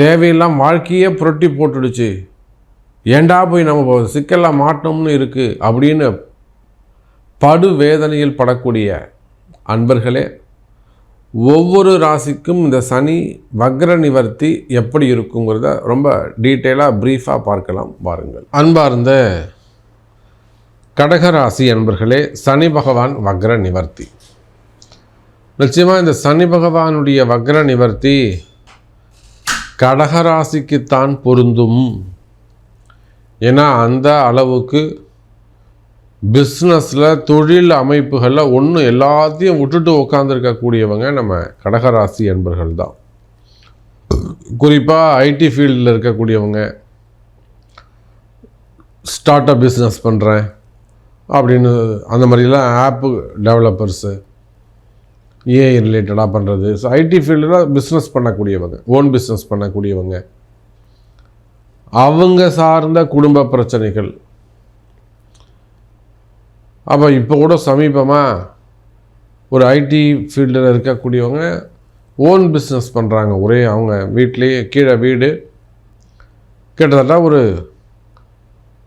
தேவையில்லாம் வாழ்க்கையே புரட்டி போட்டுடுச்சு. ஏண்டா போய் நம்ம சிக்கலாக மாட்டோம்னு இருக்குது அப்படின்னு படு வேதனையில் படக்கூடிய அன்பர்களே ஒவ்வொரு ராசிக்கும் இந்த சனி வக்ர நிவர்த்தி எப்படி இருக்குங்கிறத ரொம்ப டீட்டெயிலாக ப்ரீஃபாக பார்க்கலாம் பாருங்கள் அன்பார்ந்த கடகராசி அன்பர்களே சனி பகவான் வக்ர நிவர்த்தி. நிச்சயமாக இந்த சனி பகவானுடைய வக்ர நிவர்த்தி கடகராசிக்குத்தான் பொருந்தும். ஏன்னா அந்த அளவுக்கு பிஸ்னஸில் தொழில் அமைப்புகளில் ஒன்று எல்லாத்தையும் விட்டுட்டு உட்காந்துருக்கக்கூடியவங்க நம்ம கடகராசி என்பர்கள் தான். குறிப்பாக ஐடி ஃபீல்டில் இருக்கக்கூடியவங்க ஸ்டார்ட் அப் பிஸ்னஸ் பண்ணுறேன் அப்படின்னு அந்த மாதிரிலாம் ஆப்பு டெவலப்பர்ஸு ஏஐ ரிலேட்டடாக பண்ணுறது ஸோ ஐடி ஃபீல்டில் பிஸ்னஸ் பண்ணக்கூடியவங்க ஓன் பிஸ்னஸ் பண்ணக்கூடியவங்க அவங்க சார்ந்த குடும்ப பிரச்சனைகள். அப்போ இப்போ கூட சமீபமாக ஒரு ஐடி ஃபீல்டில் இருக்கக்கூடியவங்க ஓன் பிஸ்னஸ் பண்ணுறாங்க ஒரே அவங்க வீட்லேயே கீழே வீடு. கிட்டத்தட்ட ஒரு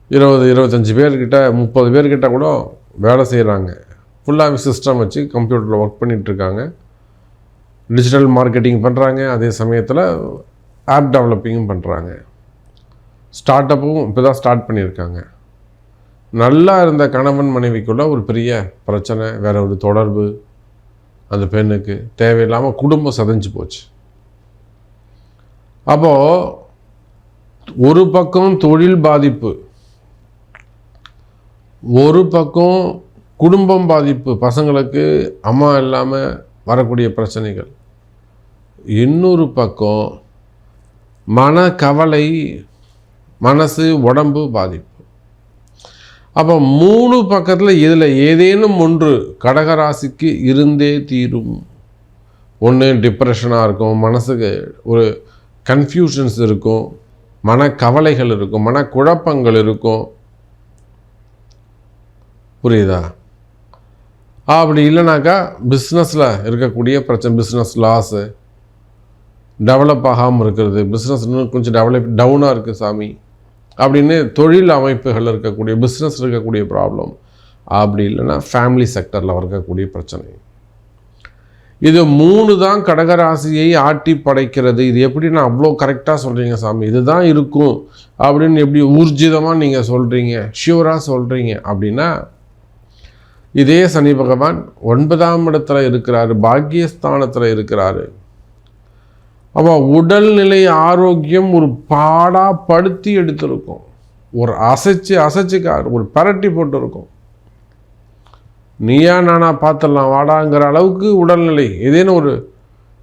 இருபது இருபத்தஞ்சி பேர்கிட்ட முப்பது பேர்கிட்ட கூட வேலை செய்கிறாங்க ஃபுல்லாக சிஸ்டம் வச்சு கம்ப்யூட்டரில் ஒர்க் பண்ணிகிட்ருக்காங்க டிஜிட்டல் மார்க்கெட்டிங் பண்ணுறாங்க அதே சமயத்தில் ஆப் டெவலப்பிங்கும் பண்ணுறாங்க ஸ்டார்ட் அப்பும் இப்போ தான் ஸ்டார்ட் பண்ணியிருக்காங்க. நல்லா இருந்த கணவன் மனைவிக்குள்ள ஒரு பெரிய பிரச்சனை வேறு ஒரு தொடர்பு அந்த பெண்ணுக்கு தேவையில்லாமல் குடும்பம் சதைஞ்சு போச்சு. அப்போது ஒரு பக்கம் தொழில் பாதிப்பு ஒரு பக்கம் குடும்பம் பாதிப்பு பசங்களுக்கு அம்மா இல்லாமல் வரக்கூடிய பிரச்சனைகள். இன்னொரு பக்கம் மன கவலை மனசு உடம்பு பாதிப்பு. அப்போ மூணு பக்கத்தில் இதில் ஏதேனும் ஒன்று கடகராசிக்கு இருந்தே தீரும். ஒன்று டிப்ரெஷனாக இருக்கும் மனசுக்கு ஒரு கன்ஃபியூஷன்ஸ் இருக்கும் மனக்கவலைகள் இருக்கும் மனக்குழப்பங்கள் இருக்கும். புரியுதா? அப்படி இல்லைனாக்கா பிஸ்னஸில் இருக்கக்கூடிய பிரச்சனை பிஸ்னஸ் லாஸு டெவலப் ஆகாமல் இருக்கிறது. பிஸ்னஸ் இன்னும் கொஞ்சம் டெவலப் டவுனாக இருக்குது சாமி. அப்படின்னு தொழில் அமைப்புகள் இருக்கக்கூடிய பிஸ்னஸ் இருக்கக்கூடிய ப்ராப்ளம் அப்படி இல்லைன்னா ஃபேமிலி செக்டரில் இருக்கக்கூடிய பிரச்சனை. இது மூணு தான் கடகராசியை ஆட்டி படைக்கிறது. இது எப்படி நான் அவ்வளோ கரெக்டாக சொல்கிறீங்க சாமி? இதுதான் இருக்கும். அப்படின்னு எப்படி ஊர்ஜிதமாக நீங்கள் சொல்கிறீங்க ஷியூராக சொல்கிறீங்க அப்படின்னா இதே சனி பகவான் ஒன்பதாம் இடத்துல இருக்கிறாரு பாக்கியஸ்தானத்தில் இருக்கிறாரு. அப்போ உடல்நிலை ஆரோக்கியம் ஒரு பாடாக படுத்தி எடுத்திருக்கும். ஒரு அசைச்சு அசைச்சுக்கார் ஒரு பரட்டி போட்டிருக்கும். நீயா நானா பார்த்துடலாம் வாடாங்கிற அளவுக்கு உடல்நிலை. ஏதேனும் ஒரு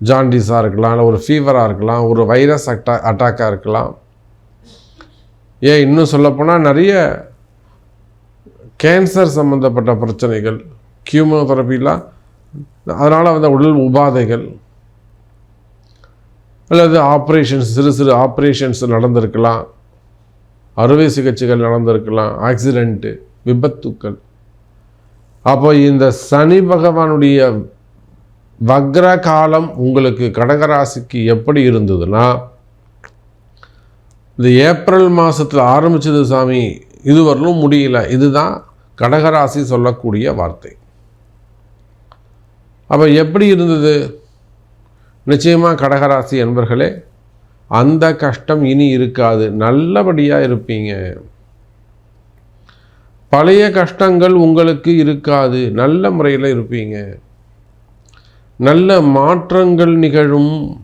ஜாண்டிஸாக இருக்கலாம் இல்லை ஒரு ஃபீவராக இருக்கலாம் ஒரு வைரஸ் அட்டா அட்டாக்காக இருக்கலாம். ஏன் இன்னும் சொல்லப்போனால் நிறைய கேன்சர் சம்மந்தப்பட்ட பிரச்சனைகள் கியூமோதெரப்பிலாம் அதனால் வந்த உடல் உபாதைகள் அல்லது ஆப்ரேஷன்ஸ் சிறு சிறு ஆப்ரேஷன்ஸ் நடந்திருக்கலாம். அறுவை சிகிச்சைகள் நடந்திருக்கலாம் ஆக்சிடெண்ட்டு விபத்துக்கள். அப்போ இந்த சனி பகவானுடைய வக்ர காலம் உங்களுக்கு கடகராசிக்கு எப்படி இருந்ததுன்னா இந்த ஏப்ரல் மாதத்தில் ஆரம்பித்தது சாமி இதுவரையிலும் முடியல. இதுதான் கடகராசி சொல்லக்கூடிய வார்த்தை. அப்போ எப்படி இருந்தது? நிச்சயமாக கடகராசி என்பர்களே அந்த கஷ்டம் இனி இருக்காது. நல்லபடியாக இருப்பீங்க. பழைய கஷ்டங்கள் உங்களுக்கு இருக்காது. நல்ல முறையில் இருப்பீங்க. நல்ல மாற்றங்கள் நிகழும்.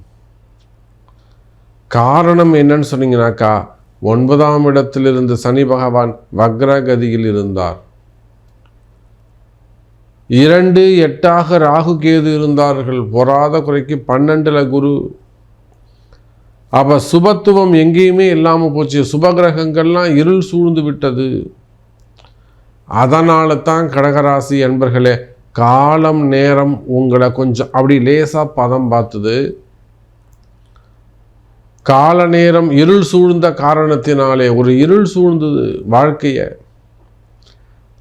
காரணம் என்னன்னு சொன்னீங்கன்னாக்கா ஒன்பதாம் இடத்திலிருந்து சனி பகவான் வக்ரகதியில் இருந்தார். இரண்டு எட்டாக ராகு கேது இருந்தார்கள். பொறாத குறைக்கு பன்னெண்டுல குரு. அப்போ சுபத்துவம் எங்கேயுமே இல்லாமல் போச்சு. சுபகிரகங்கள்லாம் இருள் சூழ்ந்து விட்டது. அதனால தான் கடகராசி என்பர்களே காலம் நேரம் உங்களை கொஞ்சம் அப்படி லேசாக பதம் பார்த்தது. கால நேரம் இருள் சூழ்ந்த காரணத்தினாலே ஒரு இருள் சூழ்ந்தது வாழ்க்கையை.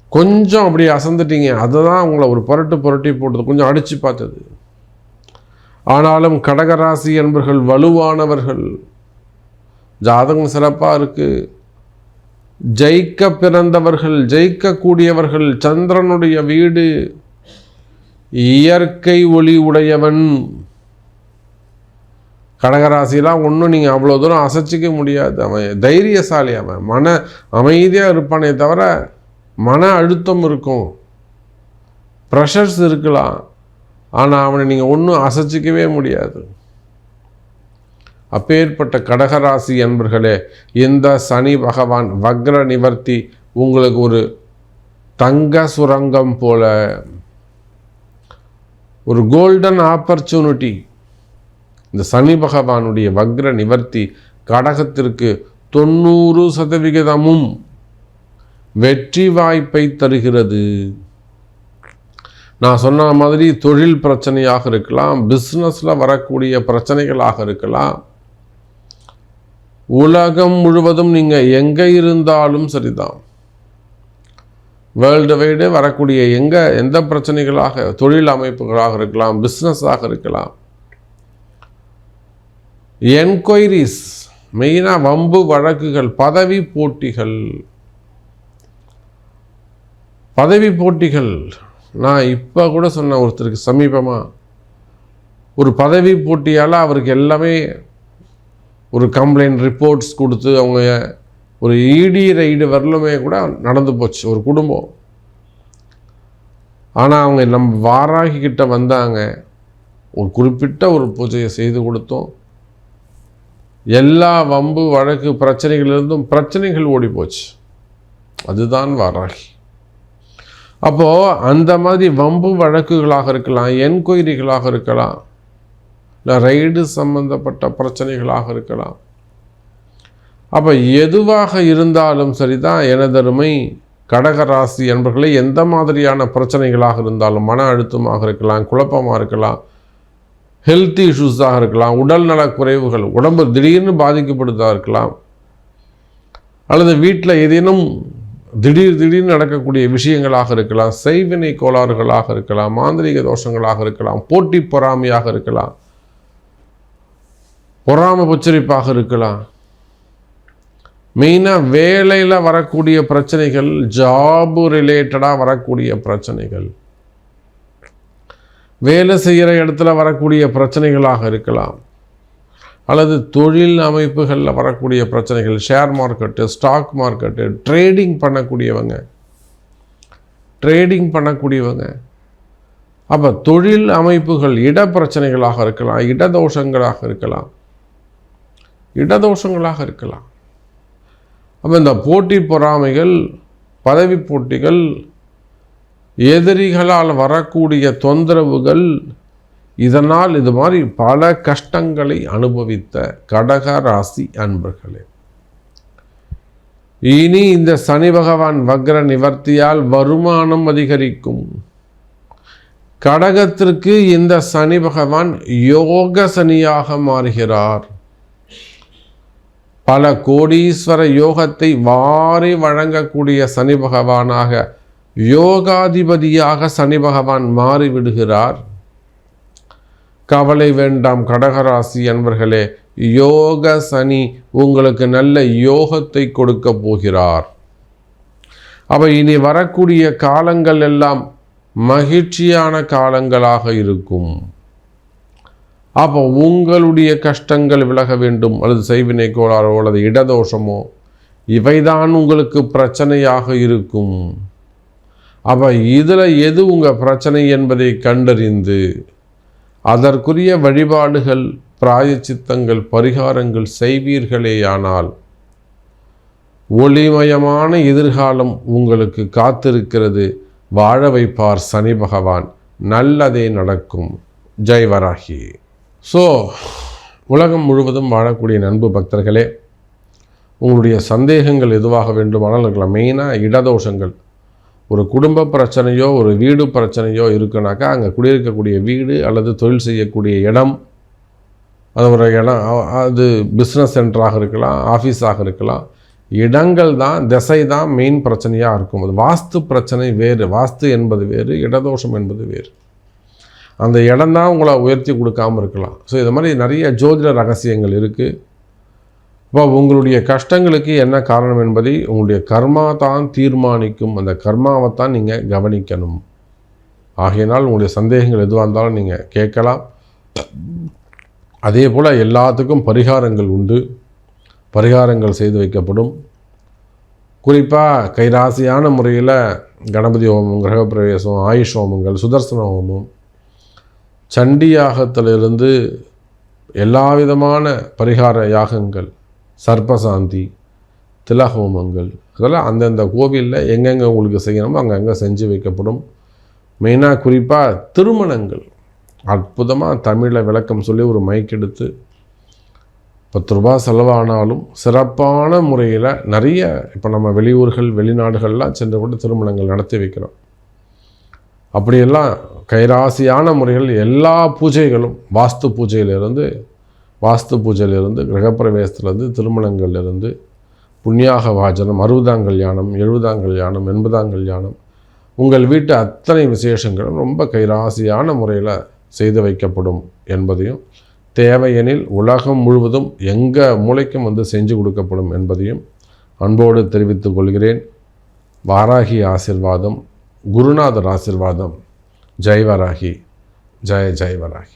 கொஞ்சம் அப்படி அசந்துட்டீங்க. அதுதான் உங்களை ஒரு புரட்டு புரட்டி போட்டது. கொஞ்சம் அடித்து பார்த்தது. ஆனாலும் கடகராசி என்பர்கள் வலுவானவர்கள் ஜாதகம் சிறப்பாக இருக்குது ஜெயிக்க பிறந்தவர்கள் ஜெயிக்கக்கூடியவர்கள் சந்திரனுடைய வீடு இயற்கை ஒளி உடையவன். கடகராசிலாம் ஒன்றும் நீங்கள் அவ்வளோ தூரம் அசைச்சிக்க முடியாது. அவன் தைரியசாலி அவன். மன அமைதியாக இருப்பானே தவிர மன அழுத்தம் இருக்கும். ப்ரெஷர்ஸ் இருக்கலாம். ஆனால் அவனை நீங்கள் ஒன்றும் அசைச்சிக்கவே முடியாது. அப்பேற்பட்ட கடகராசி என்பர்களே இந்த சனி பகவான் வக்ர நிவர்த்தி உங்களுக்கு ஒரு தங்க சுரங்கம் போல. ஒரு கோல்டன் ஆப்பர்ச்சுனிட்டி இந்த சனி பகவானுடைய வக்ர நிவர்த்தி கடகத்திற்கு தொண்ணூறு சதவிகிதமும் வெற்றி வாய்ப்பை தருகிறது. நான் சொன்ன மாதிரி தொழில் பிரச்சனையாக இருக்கலாம் பிஸ்னஸில் வரக்கூடிய பிரச்சனைகளாக இருக்கலாம். உலகம் முழுவதும் நீங்கள் எங்கே இருந்தாலும் சரிதான். வேர்ல்டு வைடு வரக்கூடிய எங்கே எந்த பிரச்சனைகளாக தொழில் அமைப்புகளாக இருக்கலாம் பிஸ்னஸாக இருக்கலாம். என்கொயரிஸ் மெயினாக வம்பு வழக்குகள் பதவி போட்டிகள். பதவி போட்டிகள் நான் இப்போ கூட சொன்ன ஒருத்தருக்கு சமீபமாக ஒரு பதவி போட்டியால் அவருக்கு எல்லாமே ஒரு கம்ப்ளைண்ட் ரிப்போர்ட்ஸ் கொடுத்து அவங்க ஒரு இடி ரைடு வரலுமே கூட நடந்து போச்சு ஒரு குடும்பம். ஆனால் அவங்க நம்ம வாராகிக்கிட்ட வந்தாங்க. ஒரு குறிப்பிட்ட ஒரு பூஜையை செய்து கொடுத்தோம். எல்லா வம்பு வழக்கு பிரச்சனைகளிலிருந்தும் பிரச்சனைகள் ஓடி போச்சு அதுதான் வாராகி. அப்போது அந்த மாதிரி வம்பு வழக்குகளாக இருக்கலாம் என்கொயரிகளாக இருக்கலாம் இல்லை ரைடு சம்பந்தப்பட்ட பிரச்சனைகளாக இருக்கலாம். அப்போ எதுவாக இருந்தாலும் சரிதான் எனதருமை கடகராசி என்பர்களே எந்த மாதிரியான பிரச்சனைகளாக இருந்தாலும் மன அழுத்தமாக இருக்கலாம் குழப்பமாக இருக்கலாம் ஹெல்த் இஷ்யூஸாக இருக்கலாம் உடல்நல குறைவுகள் உடம்பு திடீர்னு பாதிக்கப்படுதாக இருக்கலாம் அல்லது வீட்டில் ஏதேனும் திடீர் திடீர்னு நடக்கக்கூடிய விஷயங்களாக இருக்கலாம் செய்வினை கோளாறுகளாக இருக்கலாம் மாந்திரிக தோஷங்களாக இருக்கலாம் போட்டி பொறாமையாக இருக்கலாம் பொறாம உச்சரிப்பாக இருக்கலாம். மெயினாக வேலையில் வரக்கூடிய பிரச்சனைகள் ஜாபு ரிலேட்டடாக வரக்கூடிய பிரச்சனைகள். வேலை செய்கிற இடத்துல வரக்கூடிய பிரச்சனைகளாக இருக்கலாம். அல்லது தொழில் அமைப்புகளில் வரக்கூடிய பிரச்சனைகள் share market stock market trading பண்ணக்கூடியவங்க. ட்ரேடிங் பண்ணக்கூடியவங்க. அப்போ தொழில் அமைப்புகள் இட பிரச்சனைகளாக இருக்கலாம் இடதோஷங்களாக இருக்கலாம். இடதோஷங்களாக இருக்கலாம். அப்போ இந்த போட்டி பொறாமைகள் பதவி போட்டிகள் எதிரிகளால் வரக்கூடிய தொந்தரவுகள் இதனால் இது மாதிரி பல கஷ்டங்களை அனுபவித்த கடக ராசி அன்பர்களே. இனி இந்த சனி பகவான் வக்ர நிவர்த்தியால் வருமானம் அதிகரிக்கும். கடகத்திற்கு இந்த சனி பகவான் யோக சனியாக மாறுகிறார். பல கோடீஸ்வர யோகத்தை வாரி வழங்கக்கூடிய சனி பகவானாக யோகாதிபதியாக சனி பகவான் மாறிவிடுகிறார். கவலை வேண்டாம் கடகராசி அன்பர்களே. யோக சனி உங்களுக்கு நல்ல யோகத்தை கொடுக்க போகிறார். அவை இனி வரக்கூடிய காலங்கள் எல்லாம் மகிழ்ச்சியான காலங்களாக இருக்கும். அப்போ உங்களுடைய கஷ்டங்கள் விலக வேண்டும். அல்லது செய்வினை கோளாறோ அல்லது இடதோஷமோ இவைதான் உங்களுக்கு பிரச்சனையாக இருக்கும். அப்போ இதில் எது உங்கள் பிரச்சனை என்பதை கண்டறிந்து அதற்குரிய வழிபாடுகள் பிராயச்சித்தங்கள் பரிகாரங்கள் செய்வீர்களேயானால் ஒளிமயமான எதிர்காலம் உங்களுக்கு காத்திருக்கிறது. வாழ வைப்பார் சனி பகவான். நல்லதே நடக்கும். ஜெய்வராகி ஸோ உலகம் முழுவதும் வாழக்கூடிய நண்பு பக்தர்களே உங்களுடைய சந்தேகங்கள் எதுவாக வேண்டுமானால் இருக்கலாம். மெயினாக இடதோஷங்கள். ஒரு குடும்ப பிரச்சனையோ ஒரு வீடு பிரச்சனையோ இருக்குனாக்கா அங்கே குடியிருக்கக்கூடிய வீடு அல்லது தொழில் செய்யக்கூடிய இடம் அது ஒரு இடம் அது பிஸ்னஸ் சென்டராக இருக்கலாம் ஆஃபீஸாக இருக்கலாம். இடங்கள் தான் திசை தான் மெயின் பிரச்சனையாக இருக்கும். அது வாஸ்து பிரச்சனை வேறு வாஸ்து என்பது வேறு இடதோஷம் என்பது வேறு. அந்த இடம் தான் உங்களை உயர்த்தி கொடுக்காமல் இருக்கலாம். ஸோ இது மாதிரி நிறைய ஜோதிட ரகசியங்கள் இருக்குது இப்போ உங்களுடைய கஷ்டங்களுக்கு என்ன காரணம் என்பதை உங்களுடைய கர்மா தான் தீர்மானிக்கும். அந்த கர்மாவை தான் நீங்கள் கவனிக்கணும். ஆகையினால் உங்களுடைய சந்தேகங்கள் எதுவாக இருந்தாலும் நீங்கள் கேட்கலாம். அதே போல் எல்லாத்துக்கும் பரிகாரங்கள் உண்டு. பரிகாரங்கள் செய்து வைக்கப்படும். குறிப்பாக கைராசியான முறையில் கணபதி ஹோமம் கிரகப்பிரவேசம் ஆயுஷ் ஹோமங்கள் சுதர்சன ஹோமம் சண்டி யாகத்திலிருந்து எல்லா விதமான பரிகார யாகங்கள் சர்ப்பசாந்தி திலஹோமங்கள் அதெல்லாம் அந்தந்த கோவிலில் எங்கெங்கே உங்களுக்கு செய்யணுமோ அங்கங்கே செஞ்சு வைக்கப்படும். மெயினாக குறிப்பாக திருமணங்கள். அற்புதமாக தமிழில் விளக்கம் சொல்லி ஒரு மைக் எடுத்து பத்து ரூபா செலவானாலும் சிறப்பான முறையில் நிறைய இப்போ நம்ம வெளியூர்கள் வெளிநாடுகள்லாம் சென்று கூட திருமணங்கள் நடத்தி வைக்கிறோம். அப்படியெல்லாம் கைராசியான முறைகள் எல்லா பூஜைகளும் வாஸ்து பூஜையிலிருந்து வாஸ்து பூஜையிலிருந்து கிரகப்பிரவேசத்திலிருந்து திருமணங்கள்லேருந்து புண்ணியாக வாஜனம் அறுபதாம் கல்யாணம் எழுபதாம் கல்யாணம் எண்பதாம் கல்யாணம் உங்கள் வீட்டு அத்தனை விசேஷங்களும் ரொம்ப கைராசியான முறையில் செய்து வைக்கப்படும் என்பதையும் தேவையெனில் உலகம் முழுவதும் எங்கள் மூளைக்கும் வந்து செஞ்சு கொடுக்கப்படும் என்பதையும் அன்போடு தெரிவித்துக் கொள்கிறேன். வாராகி ஆசிர்வாதம் குருநாதர் ஆசிர்வாதம். ஜெய் வராகி. ஜெய ஜெய் வராகி.